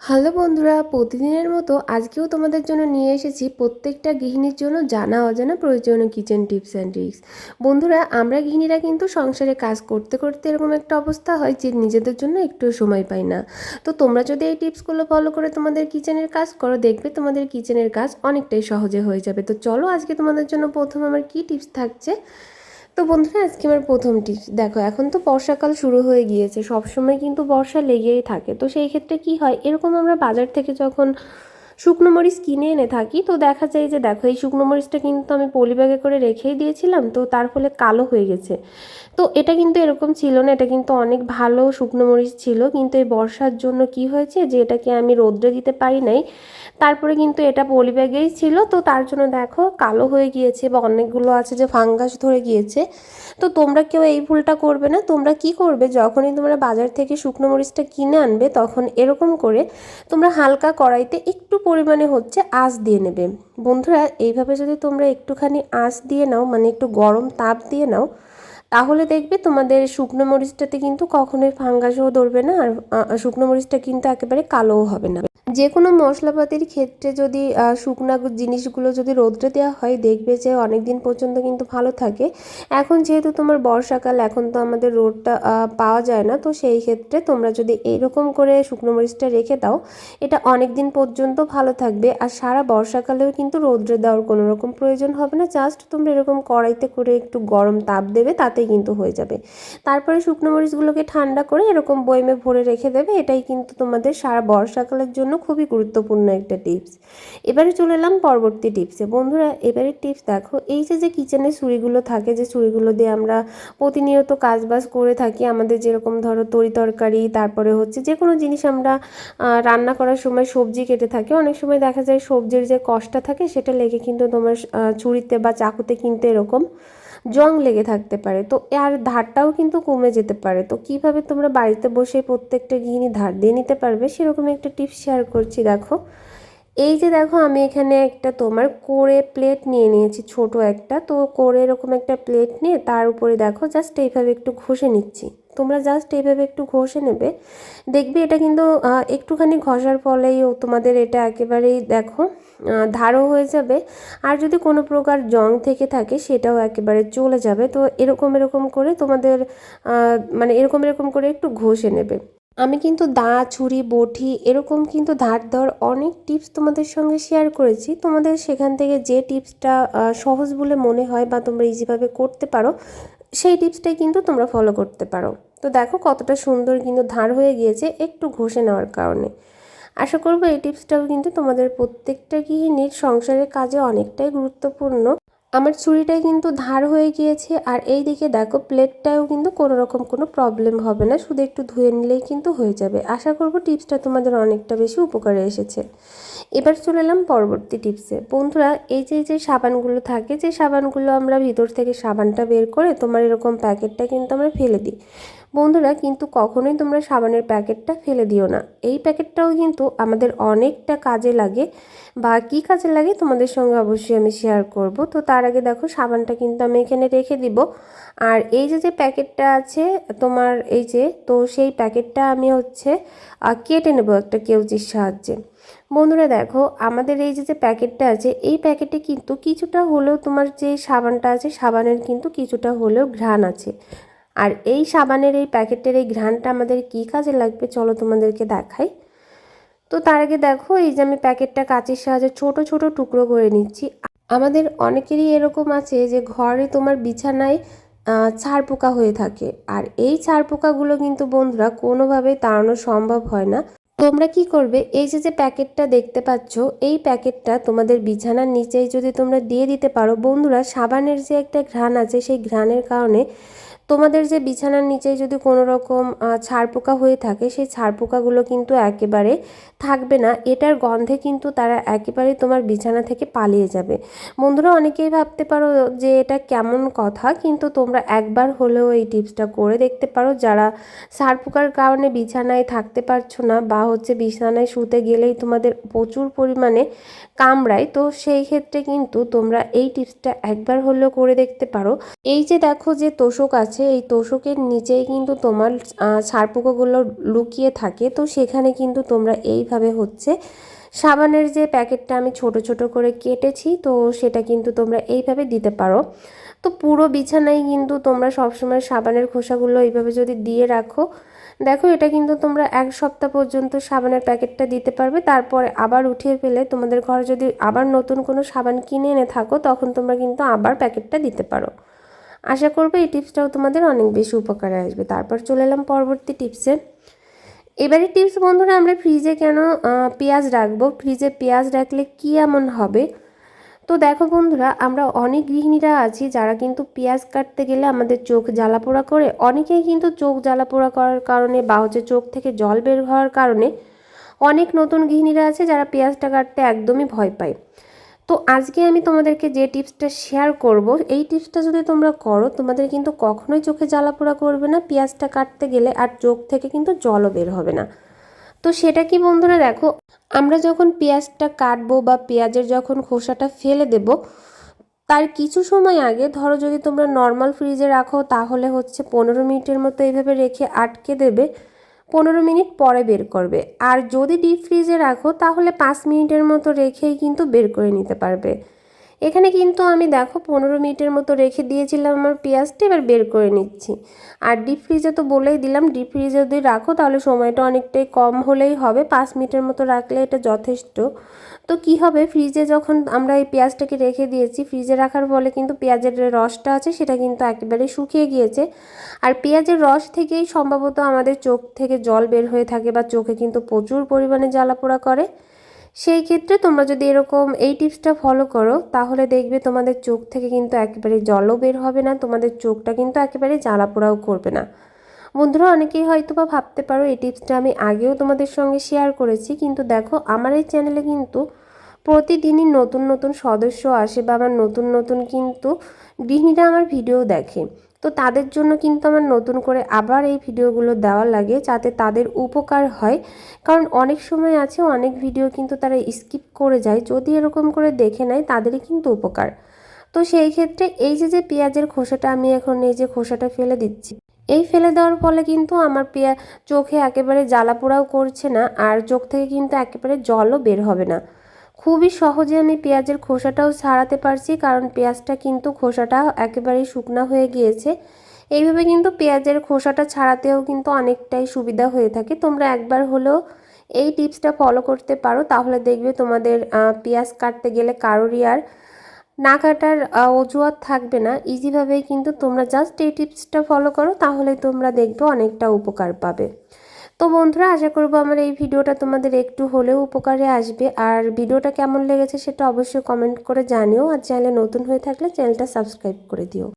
Hello বন্ধুরা, প্রতিদিনের মতো আজকেও তোমাদের জন্য নিয়ে এসেছি প্রত্যেকটা গৃহিণীর জন্য জানা অজানা প্রয়োজনীয় কিচেন টিপস অ্যান্ড ট্রিক্স বন্ধুরা, আমরা গৃহিণীরা কিন্তু সংসারে কাজ করতে করতে এরকম একটা অবস্থা হয় যে নিজেদের জন্য একটু সময় পাই না। তো তোমরা যদি এই টিপসগুলো ফলো করে তোমাদের কিচেনের কাজ করো, দেখবে তোমাদের কিচেনের কাজ অনেকটাই সহজে হয়ে যাবে। তো চলো আজকে তোমাদের জন্য প্রথম আমার কী টিপস থাকছে? তো বন্ধুরা, আজকে আমার প্রথম টিপস দেখো, এখন তো বর্ষাকাল শুরু হয়ে গিয়েছে, সবসময় কিন্তু বর্ষা লেগেই থাকে। তো সেই ক্ষেত্রে কি হয়, এরকম আমরা বাজার থেকে যখন শুকনো মরিচ কিনে এনে থাকি। তো দেখা যায় যে দেখো, এই শুকনো মরিচটা কিন্তু আমি পলি ব্যাগে করে রেখেই দিয়েছিলাম, তো তার ফলে কালো হয়ে গেছে। তো এটা কিন্তু এরকম ছিল না, এটা কিন্তু অনেক ভালো শুকনো মরিচ ছিল, কিন্তু এই বর্ষার জন্য কি হয়েছে যে এটাকে আমি রোদ্রে দিতে পারি নাই। তারপরে কিন্তু এটা পলি ব্যাগেই ছিল, তো তার জন্য দেখো কালো হয়ে গিয়েছে বা অনেকগুলো আছে যে ফাঙ্গাস ধরে গিয়েছে। তো তোমরা কেউ এই ভুলটা করবে না, তোমরা কি করবে? যখনই তোমরা বাজার থেকে শুকনো মরিচটা কিনে আনবে, তখন এরকম করে তোমরা হালকা কড়াইতে একটু পরিমাণে হচ্ছে আঁচ দিয়ে নেবে। বন্ধুরা, এইভাবে যদি তোমরা একটুখানি আঁচ দিয়ে নাও মানে একটু গরম তাপ দিয়ে নাও তাহলে দেখবে তোমাদের শুকনো মরিচটাতে কিন্তু কখনোই ফাঙ্গাসও ধরবে না আর শুকনো মরিচটা কিন্তু একেবারে কালোও হবে না। যে কোনো মশলাপাতির ক্ষেত্রে যদি শুকনা জিনিসগুলো যদি রোদ্রে দেওয়া হয়, দেখবে যে অনেক দিন পর্যন্ত কিন্তু ভালো থাকে। এখন যেহেতু তোমার বর্ষাকাল, এখন তো আমাদের রোদটা পাওয়া যায় না, তো সেই ক্ষেত্রে তোমরা যদি এইরকম করে শুকনো মরিচটা রেখে দাও, এটা অনেক দিন পর্যন্ত ভালো থাকবে। আর সারা বর্ষাকালেও কিন্তু রোদ্রে দেওয়ার কোনো রকম প্রয়োজন হবে না। জাস্ট তোমরা এরকম কড়াইতে করে একটু গরম তাপ দেবে তাতেই কিন্তু হয়ে যাবে। তারপরে শুকনো মরিচগুলোকে ঠান্ডা করে এরকম বয়মে ভরে রেখে দেবে। এটাই কিন্তু তোমাদের সারা বর্ষাকালের জন্য খুবই গুরুত্বপূর্ণ একটা টিপস। এবারে চলে এলাম পরবর্তী টিপসে। বন্ধুরা, এবারে টিপস দেখো, এই যে যে কিচেনে ছুরিগুলো থাকে, যে ছুরিগুলো দিয়ে আমরা প্রতিনিয়ত কাজবাজ করে থাকি, আমাদের যেরকম ধরো তরি তরকারি, তারপরে হচ্ছে যে কোনো জিনিস আমরা রান্না করার সময় সবজি কেটে থাকি। অনেক সময় দেখা যায় সবজির যে কষ্টটা থাকে, সেটা লেগে কিন্তু তোমার ছুরিতে বা চাকুতে কিন্তু এরকম জং লেগে থাকতে পারে। তো আর ধারটাও কিন্তু কমে যেতে পারে। তো কীভাবে তোমরা বাড়িতে বসে প্রত্যেকটা গৃহিণী ধার দিয়ে নিতে পারবে সেরকম একটা টিপস শেয়ার করছি, দেখো। এই যে দেখো, আমি এখানে একটা তোমার কোড়ে প্লেট নিয়ে নিয়েছি, ছোট একটা। তো কোড়ে এরকম একটা প্লেট নিয়ে তার উপরে দেখো জাস্ট এইভাবে একটু ঘষে নিচ্ছি। তোমরা জাস্ট এইভাবে একটু ঘষে নেবে। দেখবে এটা কিন্তু একটুখানি ঘষার ফলেই তোমাদের এটা একেবারেই দেখো ধারও হয়ে যাবে। আর যদি কোনো প্রকার জং থেকে থাকে, সেটাও একেবারে চলে যাবে। তো এরকম এরকম করে তোমাদের মানে এরকম এরকম করে একটু ঘষে নেবে। আমি কিন্তু দা, ছুরি, বটি এরকম কিন্তু ধার দেওয়ার অনেক টিপস তোমাদের সঙ্গে শেয়ার করেছি। তোমাদের সেখান থেকে যে টিপসটা সহজ বলে মনে হয় বা তোমরা ইজিভাবে করতে পারো সেই টিপসটাই কিন্তু তোমরা ফলো করতে পারো। তো দেখো কতটা সুন্দর কিন্তু ধার হয়ে গিয়েছে একটু ঘষে নেওয়ার কারণে। আশা করব এই টিপসটাও কিন্তু তোমাদের প্রত্যেকটা গৃহিণীর সংসারের কাজে অনেকটাই গুরুত্বপূর্ণ। আমার ছুরিটাই কিন্তু ধার হয়ে গিয়েছে আর এই দিকে দেখো প্লেটটাও কিন্তু কোনো রকম কোনো প্রবলেম হবে না। শুধু একটু ধুয়ে নিলেই কিন্তু হয়ে যাবে। আশা করব টিপসটা তোমাদের অনেকটা বেশি উপকারে এসেছে। এবার চলে এলাম পরবর্তী টিপসে। বন্ধুরা, এই যে যে সাবানগুলো থাকে, যে সাবানগুলো আমরা ভিতর থেকে সাবানটা বের করে তোমার এরকম প্যাকেটটা কিন্তু আমরা ফেলে দিই। বন্ধুরা, কিন্তু কখনোই তোমরা সাবানের প্যাকেটটা ফেলে দিও না। এই প্যাকেটটাও কিন্তু আমাদের অনেকটা কাজে লাগে বা কী কাজে লাগে তোমাদের সঙ্গে অবশ্যই আমি শেয়ার করব। তো তার আগে দেখো, সাবানটা কিন্তু আমি এখানে রেখে দিব। আর এই যে যে প্যাকেটটা আছে তোমার এই যে, তো সেই প্যাকেটটা আমি হচ্ছে কেটে নেব একটা কেউচির সাহায্যে। বন্ধুরা দেখো, আমাদের এই যে যে প্যাকেটটা আছে, এই প্যাকেটে কিন্তু কিছুটা হলেও তোমার যে সাবানটা আছে, সাবানের কিন্তু কিছুটা হলেও ঘ্রাণ আছে। আর এই সাবানের এই প্যাকেটের এই ঘ্রাণটা আমাদের কি কাজে লাগবে চলো তোমাদেরকে দেখাই। তো তার আগে দেখো, এই যে আমি প্যাকেটটা কাঁচের সাহায্যে ছোট ছোট টুকরো করে নিচ্ছি। আমাদের অনেকেরই এরকম আছে যে ঘরে তোমার বিছানায় ছাড় পোকা হয়ে থাকে। আর এই ছাড় পোকাগুলো কিন্তু বন্ধুরা কোনোভাবেই তাড়ানো সম্ভব হয় না। তোমরা কি করবে, এই যে যে প্যাকেটটা দেখতে পাচ্ছ, এই প্যাকেটটা তোমাদের বিছানার নিচেই যদি তোমরা দিয়ে দিতে পারো, বন্ধুরা সাবানের যে একটা ঘ্রাণ আছে, সেই ঘ্রাণের কারণে তোমাদের যে বিছানার নিচে যদি কোনো রকম ছাড় পোকা হয়ে থাকে, সেই ছাড় পোকাগুলো কিন্তু একেবারে থাকবে না। এটার গন্ধে কিন্তু তারা একেবারে তোমার বিছানা থেকে পালিয়ে যাবে। বন্ধুরা, অনেকেই ভাবতে পারো যে এটা কেমন কথা, কিন্তু তোমরা একবার হলেও এই টিপসটা করে দেখতে পারো। যারা ছাড় পোকার কারণে বিছানায় থাকতে পারছ না বা হচ্ছে বিছানায় শুতে গেলেই তোমাদের প্রচুর পরিমাণে কামড়ায়, তো সেই ক্ষেত্রে কিন্তু তোমরা এই টিপসটা একবার হলেও করে দেখতে পারো। এই যে দেখো যে তোষক আছে আছে, এই তোষকের নিচেই কিন্তু তোমার ছাড়পোকাগুলো লুকিয়ে থাকে। তো সেখানে কিন্তু তোমরা এইভাবে হচ্ছে, সাবানের যে প্যাকেটটা আমি ছোট ছোট করে কেটেছি, তো সেটা কিন্তু তোমরা এইভাবে দিতে পারো। তো পুরো বিছানায় কিন্তু তোমরা সবসময় সাবানের খোসাগুলো এইভাবে যদি দিয়ে রাখো, দেখো এটা কিন্তু তোমরা এক সপ্তাহ পর্যন্ত সাবানের প্যাকেটটা দিতে পারবে। তারপরে আবার উঠিয়ে ফেলে তোমাদের ঘরে যদি আবার নতুন কোনো সাবান কিনে এনে থাকো, তখন তোমরা কিন্তু আবার প্যাকেটটা দিতে পারো। আশা করবে এই টিপসটাও তোমাদের অনেক বেশি উপকারে আসবে। তারপর চলে এলাম পরবর্তী টিপসে। এবারে টিপস বন্ধুরা, আমরা ফ্রিজে কেন পেঁয়াজ রাখব? ফ্রিজে পেঁয়াজ রাখলে কী এমন হবে? তো দেখো বন্ধুরা, আমরা অনেক গৃহিণীরা আছি যারা কিন্তু পেঁয়াজ কাটতে গেলে আমাদের চোখ জ্বালা পোড়া করে। অনেকেই কিন্তু চোখ জ্বালা পোড়া করার কারণে বা হচ্ছে চোখ থেকে জল বের হওয়ার কারণে অনেক নতুন গৃহিণীরা আছে যারা পেঁয়াজটা কাটতে একদমই ভয় পায়। তো আজকে আমি তোমাদেরকে যে টিপসটা শেয়ার করব, এই টিপসটা যদি তোমরা করো, তোমাদের কিন্তু কখনোই চোখে জ্বালা পোড়া করবে না, পেঁয়াজটা কাটতে গেলে আর চোখ থেকে কিন্তু জলও বের হবে না। তো সেটা কি বন্ধুরা দেখো, আমরা যখন পেঁয়াজটা কাটবো বা পেঁয়াজের যখন খোসাটা ফেলে দেব, তার কিছু সময় আগে ধরো যদি তোমরা নর্মাল ফ্রিজে রাখো, তাহলে হচ্ছে পনেরো মিনিটের মতো এইভাবে রেখে আটকে দেবে পনেরো মিনিট পরে বের করবে। আর যদি ডিপ ফ্রিজে রাখো, তাহলে পাঁচ মিনিটের মতো রেখেই কিন্তু বের করে নিতে পারবে। এখানে কিন্তু আমি দেখো পনেরো মিনিটের মতো রেখে দিয়েছিলাম আমার পেঁয়াজটা, এবার বের করে নিচ্ছি। আর ডিপ ফ্রিজে তো বলেই দিলাম ডিপ ফ্রিজে যদি রাখো তাহলে সময়টা অনেকটাই কম হলেই হবে, পাঁচ মিনিটের মতো রাখলে এটা যথেষ্ট। তো কি হবে ফ্রিজে যখন আমরা এই পেঁয়াজটাকে রেখে দিয়েছি ফ্রিজে রাখার ফলে কিন্তু পেঁয়াজের রসটা আছে সেটা কিন্তু একেবারে শুকিয়ে গিয়েছে। আর পেঁয়াজের রস থেকেই সম্ভবত আমাদের চোখ থেকে জল বের হয়ে থাকে বা চোখে কিন্তু প্রচুর পরিমাণে জ্বালা পোড়া করে। সেই ক্ষেত্রে তোমরা যদি এরকম এই টিপসটা ফলো করো, তাহলে দেখবে তোমাদের চোখ থেকে কিন্তু একেবারে জলও বের হবে না, তোমাদের চোখটা কিন্তু একেবারে জ্বালা পোড়াও করবে না। বন্ধুরা, অনেকেই হয়তো বা ভাবতে পারো, এই টিপসটা আমি আগেও তোমাদের সঙ্গে শেয়ার করেছি, কিন্তু দেখো, আমার এই চ্যানেলে কিন্তু প্রতিদিনই নতুন নতুন সদস্য আসে বা আমার নতুন নতুন কিন্তু গৃহিণীরা আমার ভিডিও দেখে। তো তাদের জন্য কিন্তু আমার নতুন করে আবার এই ভিডিওগুলো দেওয়া লাগে যাতে তাদের উপকার হয়। কারণ অনেক সময় আছে, অনেক ভিডিও কিন্তু তারা স্কিপ করে যায়, যদি এরকম করে দেখে নেয় তাদেরই কিন্তু উপকার। তো সেই ক্ষেত্রে এই যে যে পেঁয়াজের খোসাটা আমি এখন এই যে খোসাটা ফেলে দিচ্ছি, এই ফেলে দেওয়ার ফলে কিন্তু আমার পেঁয়া চোখে একেবারে জ্বালা পোড়াও করছে না, আর চোখ থেকে কিন্তু একেবারে জলও বের হবে না। খুবই সহজে আমি পেঁয়াজের খোসাটাও ছাড়াতে পারছি, কারণ পেঁয়াজটা কিন্তু খোসাটা একেবারেই শুকনা হয়ে গিয়েছে। এইভাবে কিন্তু পেঁয়াজের খোসাটা ছাড়াতেও কিন্তু অনেকটাই সুবিধা হয়ে থাকে। তোমরা একবার হলেও এই টিপসটা ফলো করতে পারো, তাহলে দেখবে তোমাদের পেঁয়াজ কাটতে গেলে কারোরই আর না কাটার অজুহাত থাকবে না। ইজিভাবেই কিন্তু তোমরা জাস্ট এই টিপসটা ফলো করো, তাহলে তোমরা দেখবে অনেকটা উপকার পাবে। তো বন্ধুরা, আশা করব আমার এই ভিডিওটা তোমাদের একটু হলেও উপকারে আসবে। আর ভিডিওটা কেমন লেগেছে সেটা অবশ্যই কমেন্ট করে জানিও। আর চ্যানেলে নতুন হয়ে থাকলে চ্যানেলটা সাবস্ক্রাইব করে দিও।